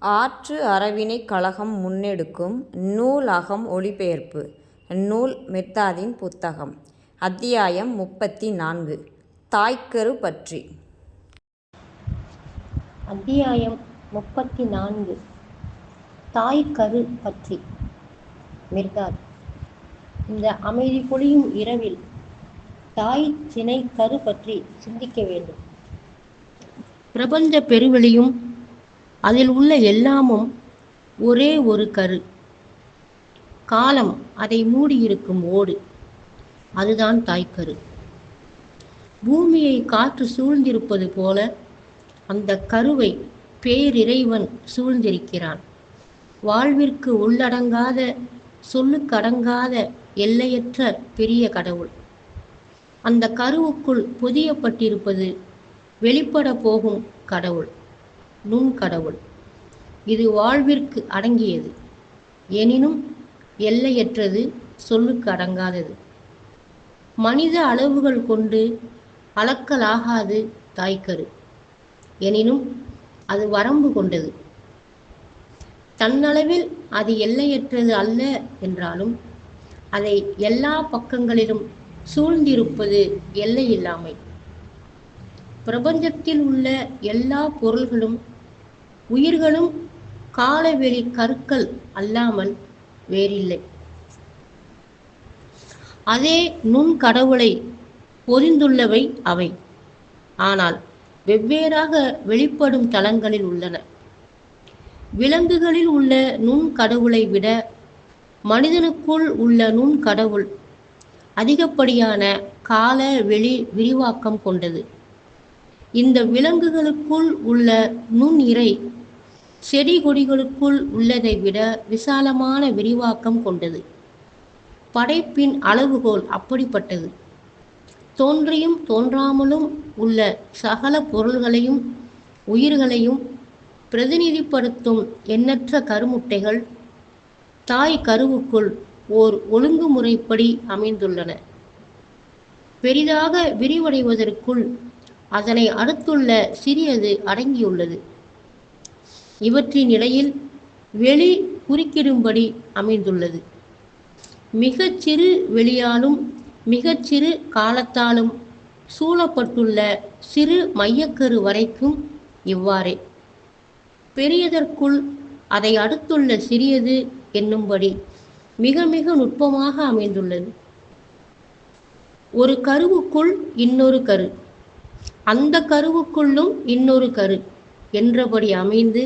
ஆற்று அறவினைக் கழகம் முன்னெடுக்கும் நூல் அகம் ஒளிபெயர்ப்பு நூல் மிர்தாதின் புத்தகம் அத்தியாயம் முப்பத்தி நான்கு தாய்க்கரு பற்றி. அத்தியாயம் முப்பத்தி நான்கு தாய்க்கரு பற்றி. மிர்தாத் இந்த அமைதி பொழியும் இரவில் தாய் சினை கரு பற்றி சிந்திக்க வேண்டும். பிரபஞ்ச பெருவெளியும் அதில் உள்ள எல்லாமும் ஒரே ஒரு கரு. காலம் அதை மூடியிருக்கும் ஓடு. அதுதான் தாய்க்கரு. பூமியை காற்று சூழ்ந்திருப்பது போல அந்த கருவை பேரிறைவன் சூழ்ந்திருக்கிறான். வாழ்விற்கு உள்ளடங்காத சொல்லுக்கடங்காத எல்லையற்ற பெரிய கடவுள். அந்த கருவுக்குள் பொதியப்பட்டிருப்பது வெளிப்பட போகும் கடவுள். நுண்கடவுள். இது வாழ்விற்கு அடங்கியது. எனினும் எல்லையற்றது சொல்லுக்கு அடங்காதது. மனித அளவுகள் கொண்டு அளக்கலாகாது தாய்க்கரு. எனினும் அது வரம்பு கொண்டது. தன்னளவில் அது எல்லையற்றது அல்ல என்றாலும் அதை எல்லா பக்கங்களிலும் சூழ்ந்திருப்பது எல்லையில்லாமை. பிரபஞ்சத்தில் உள்ள எல்லா பொருள்களும் உயிர்களும் காலவெளி கற்கள் அல்லாமல் வேறில்லை. அதே நுண் கடவுளை பொறிந்துள்ளவை அவை. ஆனால் வெவ்வேறாக வெளிப்படும் தலங்களில் உள்ளன. விலங்குகளில் உள்ள நுண் கடவுளை விட மனிதனுக்குள் உள்ள நுண் கடவுள் அதிகப்படியான கால வெளி விரிவாக்கம் கொண்டது. இந்த விலங்குகளுக்குள் உள்ள நுண் இறை செடி கொடிகளுக்குள் உள்ளதை விட விசாலமான விரிவாக்கம் கொண்டது. படைப்பின் அளவுகோல் அப்படிப்பட்டது. தோன்றியும் தோன்றாமலும் உள்ள சகல பொருள்களையும் உயிர்களையும் பிரதிநிதிப்படுத்தும் எண்ணற்ற கருமுட்டைகள் தாய் கருவுக்குள் ஓர் ஒழுங்குமுறைப்படி அமைந்துள்ளன. பெரிதாக விரிவடைவதற்குள் அதனை அடுத்துள்ள சிறியது அடங்கியுள்ளது. இவற்றின் இடையில் வெளி குறுக்கிடும்படி அமைந்துள்ளது. மிகச் சிறு வெளியாலும் மிகச்சிறு காலத்தாலும் சூழப்பட்டுள்ள சிறு மையக்கரு வரைக்கும் இவ்வாறே. பெரியதற்குள் அதை அடுத்துள்ள சிறியது என்னும்படி மிக மிக நுட்பமாக அமைந்துள்ளது. ஒரு கருவுக்குள் இன்னொரு கரு அந்த கருவுக்குள்ளும் இன்னொரு கரு என்றபடி அமைந்து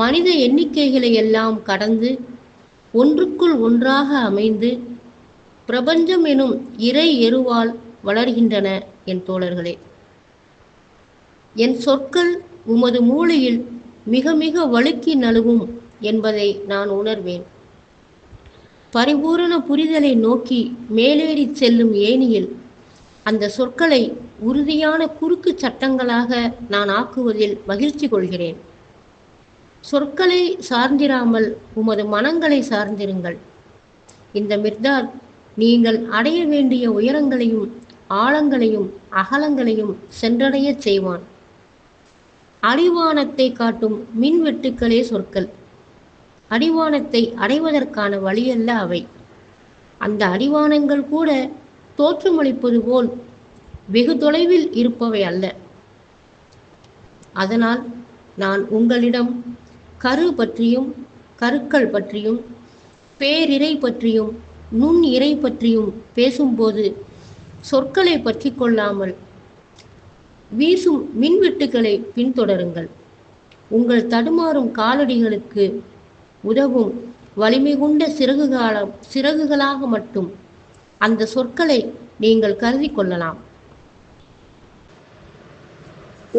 மனித எண்ணிக்கைகளை எல்லாம் கடந்து ஒன்றுக்குள் ஒன்றாக அமைந்து பிரபஞ்சம் எனும் இறை எருவால் வளர்கின்றன என் தோழர்களே. என் சொற்கள் உமது மூளையில் மிக மிக வழுக்கி நழுவும் என்பதை நான் உணர்வேன். பரிபூரண புரிதலை நோக்கி மேலேறி செல்லும் ஏனியில் அந்த சொற்களை உறுதியான குறுக்கு சட்டங்களாக நான் ஆக்குவதில் மகிழ்ச்சி கொள்கிறேன். சொற்களை சார்ந்திராமல் உமது மனங்களை சார்ந்திருங்கள். இந்த மிர்தார் நீங்கள் அடைய வேண்டிய உயரங்களையும் ஆழங்களையும் அகலங்களையும் சென்றடைய செய்வான். அடிவானத்தை காட்டும் மின்வெட்டுக்களே சொற்கள். அடிவானத்தை அடைவதற்கான வழியல்ல அவை. அந்த அடிவானங்கள் கூட தோற்றமளிப்பது போல் வெகு தொலைவில் இருப்பவை அல்ல. அதனால் நான் உங்களிடம் கரு பற்றியும் கருக்கள் பற்றியும் பேரிரை பற்றியும் நுண் இறை பற்றியும் பேசும்போது சொற்களை பற்றி கொள்ளாமல் வீசும் மின்வெட்டுகளை பின்தொடருங்கள். உங்கள் தடுமாறும் காலடிகளுக்கு உதவும் வலிமை கொண்ட சிறகு காலம் சிறகுகளாக மட்டும் அந்த சொற்களை நீங்கள் கருதி கொள்ளலாம்.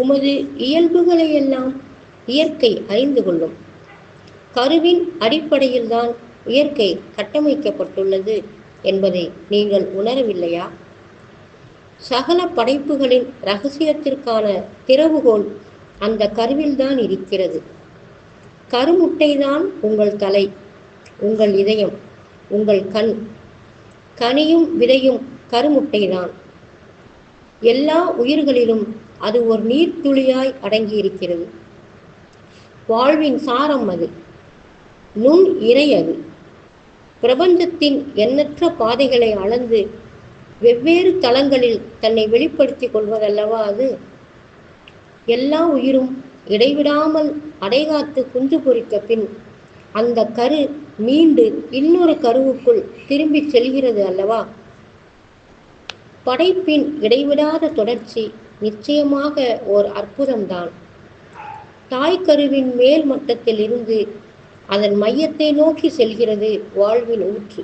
உமது இயல்புகளையெல்லாம் இயற்கை அறிந்து கொள்ளும். கருவின் அடிப்படையில்தான் இயற்கை கட்டமைக்கப்பட்டுள்ளது என்பதை நீங்கள் உணரவில்லையா? சகல படைப்புகளின் ரகசியத்திற்கான திறவுகோல் அந்த கருவில்தான் இருக்கிறது. கருமுட்டைதான் உங்கள் தலை உங்கள் இதயம் உங்கள் கண். கனியும் விதையும் கருமுட்டைதான். எல்லா உயிர்களிலும் அது ஒரு நீர்த்துளியாய் அடங்கியிருக்கிறது. வாழ்வின் சாரம் அது. நுண் இணையது அது. பிரபஞ்சத்தின் எண்ணற்ற பாதைகளை அளந்து வெவ்வேறு தளங்களில் தன்னை வெளிப்படுத்திக் கொள்வதல்லவா அது? எல்லா உயிரும் இடைவிடாமல் அடைகாத்து குஞ்சு பொரித்த பின் அந்த கரு மீண்டு இன்னொரு கருவுக்குள் திரும்பி செல்கிறது அல்லவா? படைப்பின் இடைவிடாத தொடர்ச்சி நிச்சயமாக ஓர் அற்புதம்தான். தாய்க்கருவின் மேல் மட்டத்தில் இருந்து அதன் மையத்தை நோக்கி செல்கிறது வாழ்வின் ஊற்று.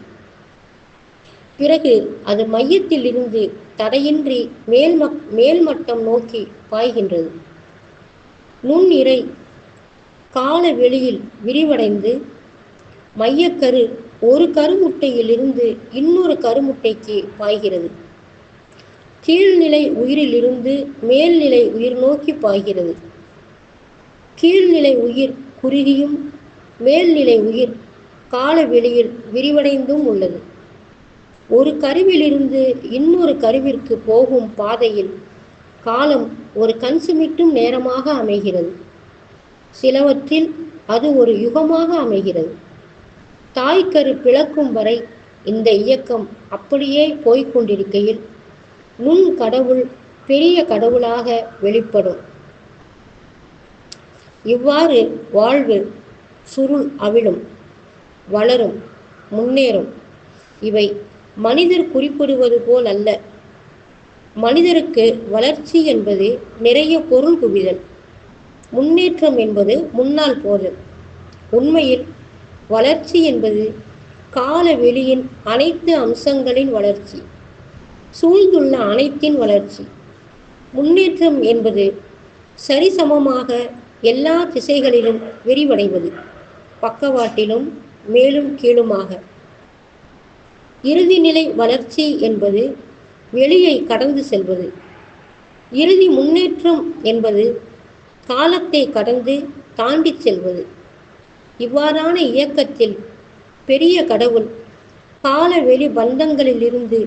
பிறகு அது மையத்தில் இருந்து தடையின்றி மேல் மேல்மட்டம் நோக்கி பாய்கின்றது. நுண்ணிறை கால வெளியில் விரிவடைந்து மையக்கரு ஒரு கருமுட்டையிலிருந்து இன்னொரு கருமுட்டைக்கு பாய்கிறது. கீழ்நிலை உயிரிலிருந்து மேல்நிலை உயிர் நோக்கி பாய்கிறது. கீழ்நிலை உயிர் குறுகியும் மேல்நிலை உயிர் கால வெளியில் விரிவடைந்தும் உள்ளது. ஒரு கருவிலிருந்து இன்னொரு கருவிற்கு போகும் பாதையில் காலம் ஒரு கண் சுமிட்டும் நேரமாக அமைகிறது. சிலவற்றில் அது ஒரு யுகமாக அமைகிறது. தாய்க்கரு பிளக்கும் வரை இந்த இயக்கம் அப்படியே போய்கொண்டிருக்கையில் நுண் கடவுள் பெரிய கடவுளாக வெளிப்படும். இவ்வாறு வாழ்வு சுருள் அவிழும் வளரும் முன்னேறும். இவை மனிதர் குறிப்பிடுவது போல் அல்ல. மனிதருக்கு வளர்ச்சி என்பது நிறைய பொருள் குவிதல். முன்னேற்றம் என்பது முன்னால் போதல். உண்மையில் வளர்ச்சி என்பது கால வெளியின் அனைத்து அம்சங்களின் வளர்ச்சி சூழ்ந்துள்ள அனைத்தின் வளர்ச்சி. முன்னேற்றம் என்பது சரிசமமாக எல்லா திசைகளிலும் விரிவடைவது பக்கவாட்டிலும் மேலும் கீழுமாக. இறுதிநிலை வளர்ச்சி என்பது வெளியை கடந்து செல்வது. இறுதி முன்னேற்றம் என்பது காலத்தை கடந்து தாண்டிச் செல்வது. இவ்வாறான இயக்கத்தில் பெரிய கடவுள் கால வெளி பந்தங்களிலிருந்து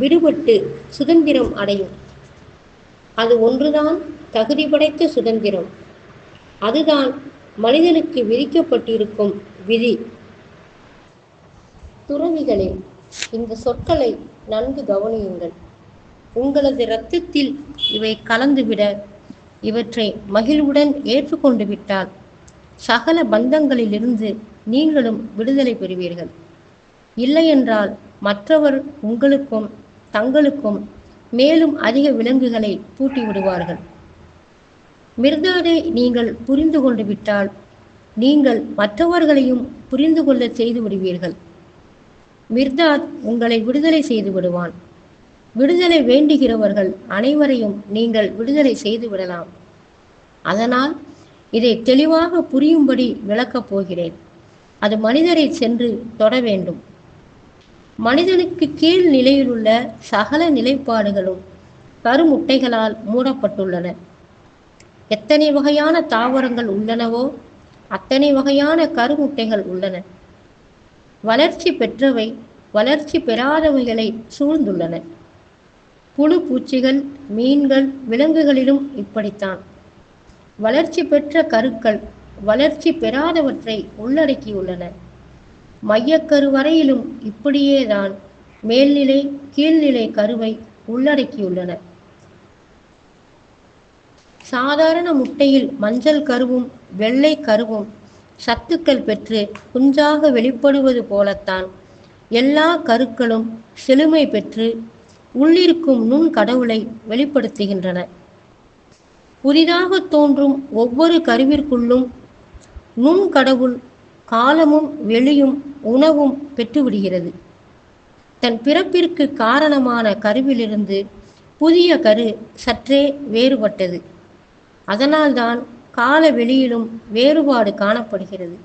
விடுபட்டு சுதந்திரம் அடையும். அது ஒன்றுதான் தகுதி படைத்த சுதந்திரம். அதுதான் மனிதனுக்கு விதிக்கப்பட்டிருக்கும் விதி. துறவிகளே இந்த சொற்களை நன்கு கவனியுங்கள். உங்களது இரத்தத்தில் இவை கலந்துவிட இவற்றை மகிழ்வுடன் ஏற்றுக்கொண்டு விட்டால் சகல பந்தங்களிலிருந்து நீங்களும் விடுதலை பெறுவீர்கள். இல்லையென்றால் மற்றவர் உங்களுக்கும் தங்களுக்கும் மேலும் அதிக விலங்குகளை பூட்டி விடுவார்கள். மிர்தாதை நீங்கள் புரிந்து கொண்டு விட்டால் நீங்கள் மற்றவர்களையும் புரிந்து கொள்ள செய்து விடுவீர்கள். மிர்தாத் உங்களை விடுதலை செய்து விடுவான். விடுதலை வேண்டுகிறவர்கள் அனைவரையும் நீங்கள் விடுதலை செய்து விடலாம். அதனால் இதை தெளிவாக புரியும்படி விளக்கப் போகிறேன். அது மனிதரை சென்று தொட வேண்டும். மனிதனுக்கு கீழ் நிலையிலுள்ள சகல நிலைப்பாடுகளும் கருமுட்டைகளால் மூடப்பட்டுள்ளன. எத்தனை வகையான தாவரங்கள் உள்ளனவோ அத்தனை வகையான கருமுட்டைகள் உள்ளன. வளர்ச்சி பெற்றவை வளர்ச்சி பெறாதவைகளை சூழ்ந்துள்ளன. புழு பூச்சிகள் மீன்கள் விலங்குகளிலும் இப்படித்தான். வளர்ச்சி பெற்ற கருக்கள் வளர்ச்சி பெறாதவற்றை உள்ளடக்கியுள்ளன. மையக்கரு வரையிலும் இப்படியேதான் மேல்நிலை கீழ்நிலை கருவை உள்ளடக்கியுள்ளன. சாதாரண முட்டையில் மஞ்சள் கருவும் வெள்ளை கருவும் சத்துக்கள் பெற்று குஞ்சாக வெளிப்படுவது போலத்தான். எல்லா கருக்களும் செழுமை பெற்று உள்ளிருக்கும் நுண் கடவுளை வெளிப்படுத்துகின்றன. புதிதாக தோன்றும் ஒவ்வொரு கருவிற்குள்ளும் நுண் கடவுள் காலமும் வெளியும் உணவும் பெற்றுவிடுகிறது. தன் பிறப்பிற்கு காரணமான கருவிலிருந்து புதிய கரு சற்றே வேறுபட்டது. அதனால்தான் கால வெளியிலும் வேறுபாடு காணப்படுகிறது.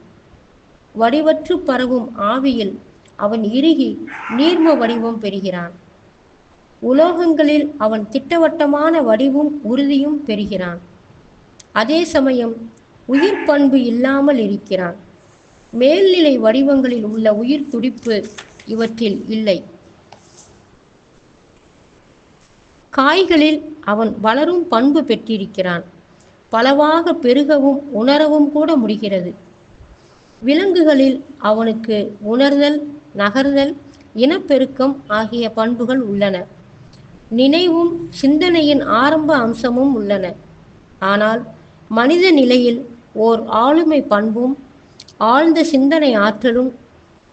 வடிவற்று பரவும் ஆவியில் அவன் இறுகி நீர்ம வடிவம் பெறுகிறான். உலோகங்களில் அவன் திட்டவட்டமான வடிவும் உறுதியும் பெறுகிறான். அதே சமயம் உயிர் பண்பு இல்லாமல் இருக்கிறான். மேல்நிலை வடிவங்களில் உள்ள உயிர் துடிப்பு இவற்றில் இல்லை. காய்களில் அவன் வளரும் பண்பு பெற்றிருக்கிறான். பலவாக பெருகவும் உணரவும் கூட முடிகிறது. விலங்குகளில் அவனுக்கு உணர்தல் நகர்தல் இனப்பெருக்கம் ஆகிய பண்புகள் உள்ளன. நினைவும் சிந்தனையின் ஆரம்ப அம்சமும் உள்ளன. ஆனால் மனித நிலையில் ஓர் ஆளுமை பண்பும் ஆழ்ந்த சிந்தனை ஆற்றலும்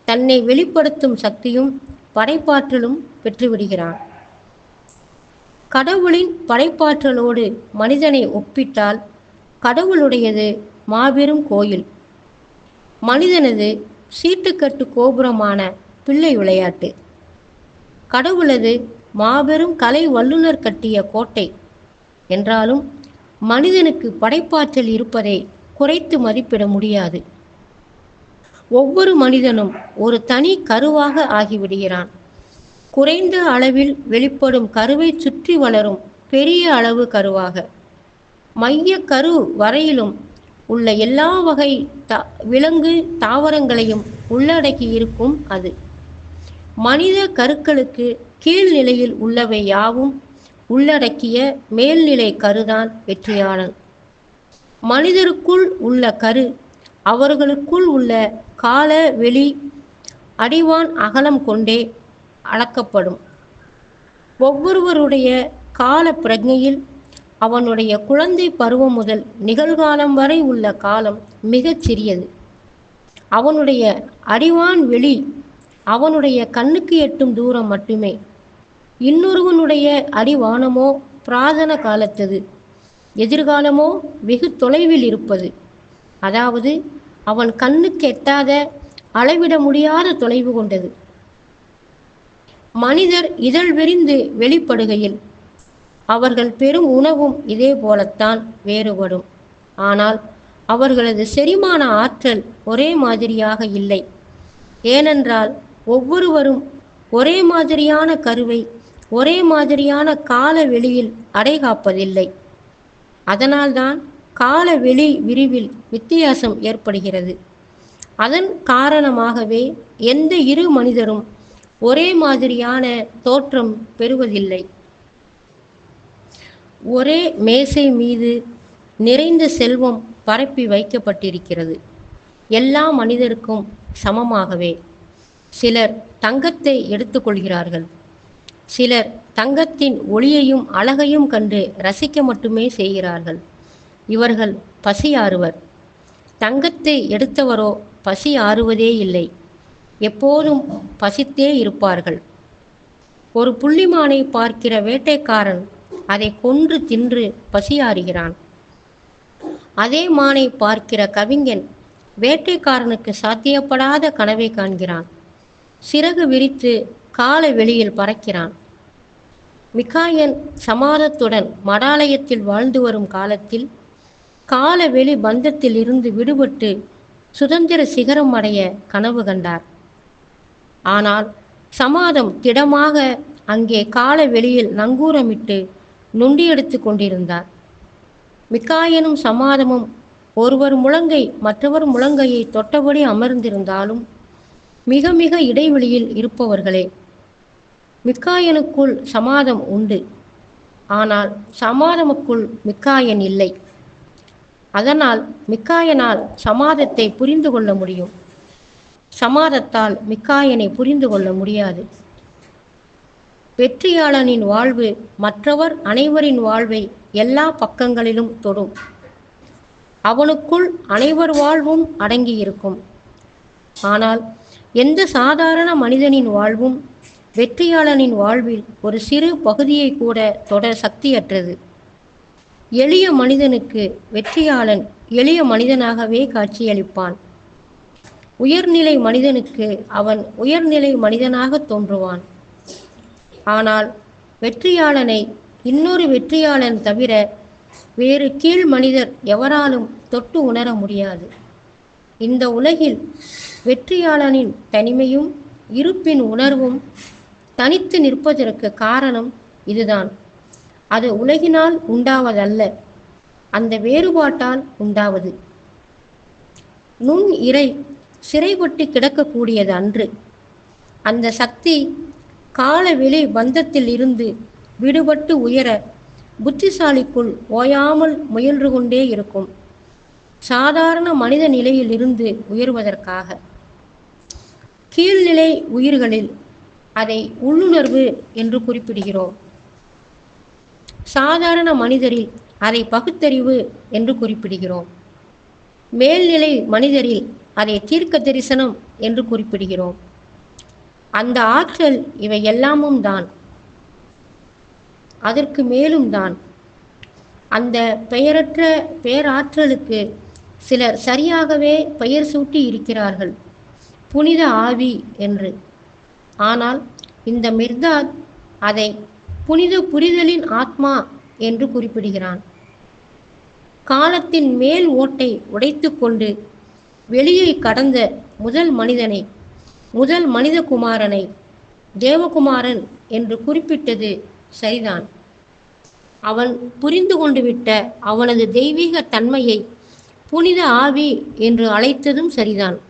தன்னை வெளிப்படுத்தும் சக்தியும் படைப்பாற்றலும் பெற்றுவிடுகிறான். கடவுளின் படைப்பாற்றலோடு மனிதனை ஒப்பிட்டால் கடவுளுடையது மாபெரும் கோயில். மனிதனது சீட்டுக்கட்டு கோபுரமான பிள்ளை விளையாட்டு. கடவுளது மாபெரும் கலை வல்லுனர் கட்டிய கோட்டை. என்றாலும் மனிதனுக்கு படைப்பாற்றல் இருப்பதை குறைத்து மதிப்பிட முடியாது. ஒவ்வொரு மனிதனும் ஒரு தனி கருவாக ஆகிவிடுகிறான். குறைந்த அளவில் வெளிப்படும் கருவை சுற்றி வளரும் பெரிய அளவு கருவாக. மைய கரு வரையிலும் உள்ள எல்லா வகை த விலங்கு தாவரங்களையும் உள்ளடக்கி இருக்கும் அது. மனித கருக்களுக்கு கீழ்நிலையில் உள்ளவை யாவும் உள்ளடக்கிய மேல்நிலை கருதான் வெற்றியாளன். மனிதருக்குள் உள்ள கரு அவர்களுக்குள் உள்ள கால வெளி அடிவான் அகலம் கொண்டே அளக்கப்படும். ஒவ்வொருவருடைய கால பிரஜையில் அவனுடைய குழந்தை பருவம் முதல் நிகழ்காலம் வரை உள்ள காலம் மிகச் சிறியது. அவனுடைய அடிவான் வெளி அவனுடைய கண்ணுக்கு எட்டும் தூரம் மட்டுமே. இன்னொருவனுடைய அடிவானமோ பிராதன காலத்தது. எதிர்காலமோ வெகு தொலைவில் இருப்பது. அதாவது அவன் கண்ணுக்கு எட்டாத அளவிட முடியாத தொலைவு கொண்டது. மனிதர் இதழ் விரிந்து வெளிப்படுகையில் அவர்கள் பெரும் உணவும் இதே போலத்தான் வேறுபடும். ஆனால் அவர்களது செரிமான ஆற்றல் ஒரே மாதிரியாக இல்லை. ஏனென்றால் ஒவ்வொருவரும் ஒரே மாதிரியான கருவை ஒரே மாதிரியான கால வெளியில் அடைகாப்பதில்லை. அதனால்தான் கால வெளி விரிவில் வித்தியாசம் ஏற்படுகிறது. அதன் காரணமாகவே எந்த இரு மனிதரும் ஒரே மாதிரியான தோற்றம் பெறுவதில்லை. ஒரே மேசை மீது நிறைந்த செல்வம் பரப்பி வைக்கப்பட்டிருக்கிறது. எல்லா மனிதருக்கும் சமமாகவே. சிலர் தங்கத்தை எடுத்துக்கொள்கிறார்கள். சிலர் தங்கத்தின் ஒளியையும் அழகையும் கண்டு ரசிக்க மட்டுமே செய்கிறார்கள். இவர்கள் பசி ஆறுவர் தங்கத்தை எடுத்தவரோ பசி ஆறுவதே இல்லை. எப்போதும் பசித்தே இருப்பார்கள். ஒரு புள்ளிமானை பார்க்கிற வேட்டைக்காரன் அதை கொன்று தின்று பசியாறுகிறான். அதே மானை பார்க்கிற கவிஞன் வேட்டைக்காரனுக்கு சாத்தியப்படாத கனவை காண்கிறான். சிறகு விரித்து கால வெளியில் பறக்கிறான். மிகாயன் சமாதத்துடன் மடாலயத்தில் வாழ்ந்து வரும் காலத்தில் கால வெளி பந்தத்தில் இருந்து விடுபட்டு சுதந்திர சிகரம் அடைய கனவு கண்டார். ஆனால் சமாதம் திடமாக அங்கே கால வெளியில் நங்கூரமிட்டு நொண்டியெடுத்து கொண்டிருந்தார். மிக்காயனும் சமாதமும் ஒருவர் முழங்கை மற்றவர் முழங்கையை தொட்டபடி அமர்ந்திருந்தாலும் மிக மிக இடைவெளியில் இருப்பவர்களே மிக்காயனுக்குள் சமாதம் உண்டு. ஆனால் சமாதமுக்குள் மிக்காயன் இல்லை. அதனால் மிக்காயனால் சமாதத்தை புரிந்து கொள்ள முடியும். சமாதத்தால் மிக்காயனை புரிந்து கொள்ள முடியாது. வெற்றியாளனின் வாழ்வு மற்றவர் அனைவரின் வாழ்வை எல்லா பக்கங்களிலும் தொடும். அவனுக்குள் அனைவர் வாழ்வும் அடங்கியிருக்கும். ஆனால் எந்த சாதாரண மனிதனின் வாழ்வும் வெற்றியாளனின் வாழ்வில் ஒரு சிறு பகுதியை கூட தொட சக்தியற்றது. எளிய மனிதனுக்கு வெற்றியாளன் எளிய மனிதனாகவே காட்சியளிப்பான். உயர்நிலை மனிதனுக்கு அவன் உயர்நிலை மனிதனாக தோன்றுவான். ஆனால் வெற்றியாளனை இன்னொரு வெற்றியாளன் தவிர வேறு கீழ் மனிதர் எவராலும் தொட்டு உணர முடியாது. இந்த உலகில் வெற்றியாளனின் தனிமையும் இருப்பின் உணர்வும் தனித்து நிற்பதற்கு காரணம் இதுதான். அது உலகினால் உண்டாவதல்ல அந்த வேறுபாட்டால் உண்டாவது. நுண் இறை சிறைபட்டு கிடக்கக்கூடியது அன்று. அந்த சக்தி காலவெளி பந்தத்தில் இருந்து விடுபட்டு உயர புத்திசாலிக்குள் ஓயாமல் முயன்று கொண்டே இருக்கும். சாதாரண மனித நிலையில் இருந்து உயர்வதற்காக. கீழ்நிலை உயிர்களில் அதை உள்ளுணர்வு என்று குறிப்பிடுகிறோம். சாதாரண மனிதரில் அதை பகுத்தறிவு என்று குறிப்பிடுகிறோம். மேல்நிலை மனிதரில் அதை தீர்க்க தரிசனம் என்று குறிப்பிடுகிறோம். அந்த ஆற்றல் இவை எல்லாமும் தான். அதற்கு மேலும் தான். அந்த பெயரற்ற பேராற்றலுக்கு சிலர் சரியாகவே பெயர் சூட்டி இருக்கிறார்கள். புனித ஆவி என்று. ஆனால் இந்த மிர்தாத் அதை புனித புரிதலின் ஆத்மா என்று குறிப்பிடுகிறான். காலத்தின் மேல் ஓட்டை உடைத்துக்கொண்டு வெளியே கடந்த முதல் மனிதனை முதல் மனித குமாரனை தேவகுமாரன் என்று குறிப்பிட்டது சரிதான். அவன் புரிந்து கொண்டுவிட்ட அவனது தெய்வீக தன்மையை புனித ஆவி என்று அழைத்ததும் சரிதான்.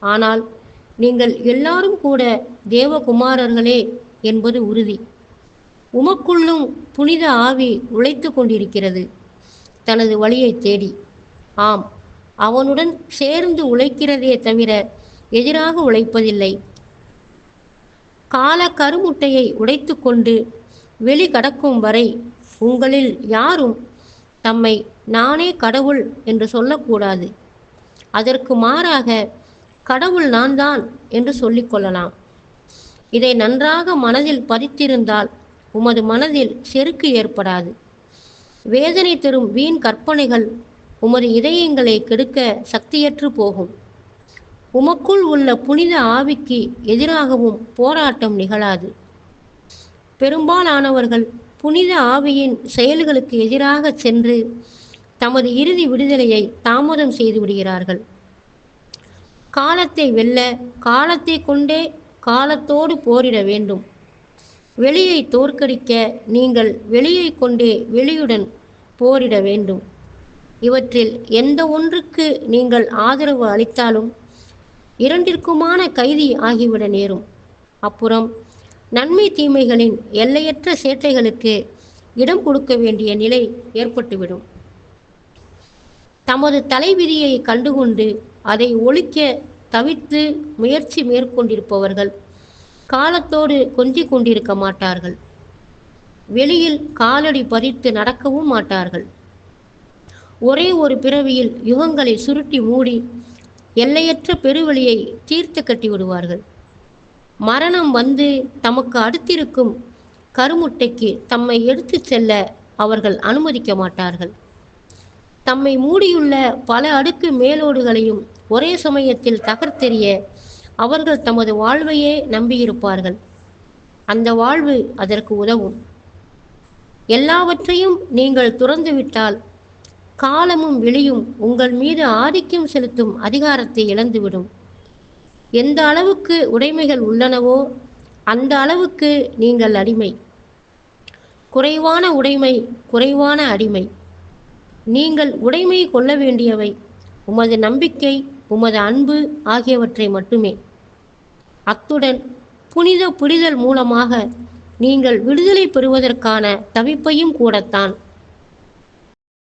ஆனால் நீங்கள் எல்லாரும் கூட தேவகுமாரர்களே என்பது உறுதி. உமக்குள்ளும் புனித ஆவி உழைத்து கொண்டிருக்கிறது. தனது வழியை தேடி. ஆம் அவனுடன் சேர்ந்து உழைக்கிறதே தவிர எதிராக உழைப்பதில்லை. கால கருமுட்டையை உடைத்துக்கொண்டு வெளி கடக்கும் வரை உங்களில் யாரும் தம்மை நானே கடவுள் என்று சொல்லக்கூடாது. அதற்கு மாறாக கடவுள் நான் தான் என்று சொல்லிக்கொள்ளலாம் இதை நன்றாக மனதில் பதித்திருந்தால் உமது மனதில் செருக்கு ஏற்படாது. வேதனை தரும் வீண் கற்பனைகள் உமது இதயங்களை கெடுக்க சக்தியற்று போகும். உமக்குள் உள்ள புனித ஆவிக்கு எதிராகவும் போராட்டம் நிகழாது. பெரும்பாலானவர்கள் புனித ஆவியின் செயல்களுக்கு எதிராக சென்று தமது இறுதி விடுதலையை தாமதம் செய்து விடுகிறார்கள். காலத்தை வெல்ல காலத்தை கொண்டே காலத்தோடு போரிட வேண்டும். வெளியை தோற்கடிக்க நீங்கள் வெளியை கொண்டே வெளியுடன் போரிட வேண்டும். இவற்றில் எந்த ஒன்றுக்கு நீங்கள் ஆதரவு அளித்தாலும் இரண்டிற்குமான கைதி ஆகிவிட நேரும். அப்புறம் நன்மை தீமைகளின் எல்லையற்ற சேட்டைகளுக்கு இடம் கொடுக்க வேண்டிய நிலை ஏற்பட்டுவிடும். தமது தலைவிதியை கண்டுகொண்டு அதை ஒழிக்க தவிர்த்து முயற்சி மேற்கொண்டிருப்பவர்கள் காலத்தோடு கொஞ்சிக் கொண்டிருக்க மாட்டார்கள். வெளியில் காலடி பதித்து நடக்கவும் மாட்டார்கள். ஒரே ஒரு பிறவியில் யுகங்களை சுருட்டி மூடி எல்லையற்ற பெருவழியை தீர்த்து கட்டி விடுவார்கள். மரணம் வந்து தமக்கு அடுத்திருக்கும் கருமுட்டைக்கு தம்மை எடுத்துச் செல்ல அவர்கள் அனுமதிக்க மாட்டார்கள். தம்மை மூடியுள்ள பல அடுக்கு மேலோடுகளையும் ஒரே சமயத்தில் தகர்த்தெறிய அவர்கள் தமது வாழ்வையே நம்பியிருப்பார்கள். அந்த வாழ்வு அதற்கு உதவும். எல்லாவற்றையும் நீங்கள் துறந்துவிட்டால் காலமும் வெளியும் உங்கள் மீது ஆதிக்கம் செலுத்தும் அதிகாரத்தை இழந்துவிடும். எந்த அளவுக்கு உடைமைகள் உள்ளனவோ அந்த அளவுக்கு நீங்கள் அடிமை. குறைவான உடைமை குறைவான அடிமை. நீங்கள் உடைமை கொள்ள வேண்டியவை உமது நம்பிக்கை உமது அன்பு ஆகியவற்றை மட்டுமே. அத்துடன் புனித புரிதல் மூலமாக நீங்கள் விடுதலை பெறுவதற்கான தவிப்பையும் கூடத்தான்.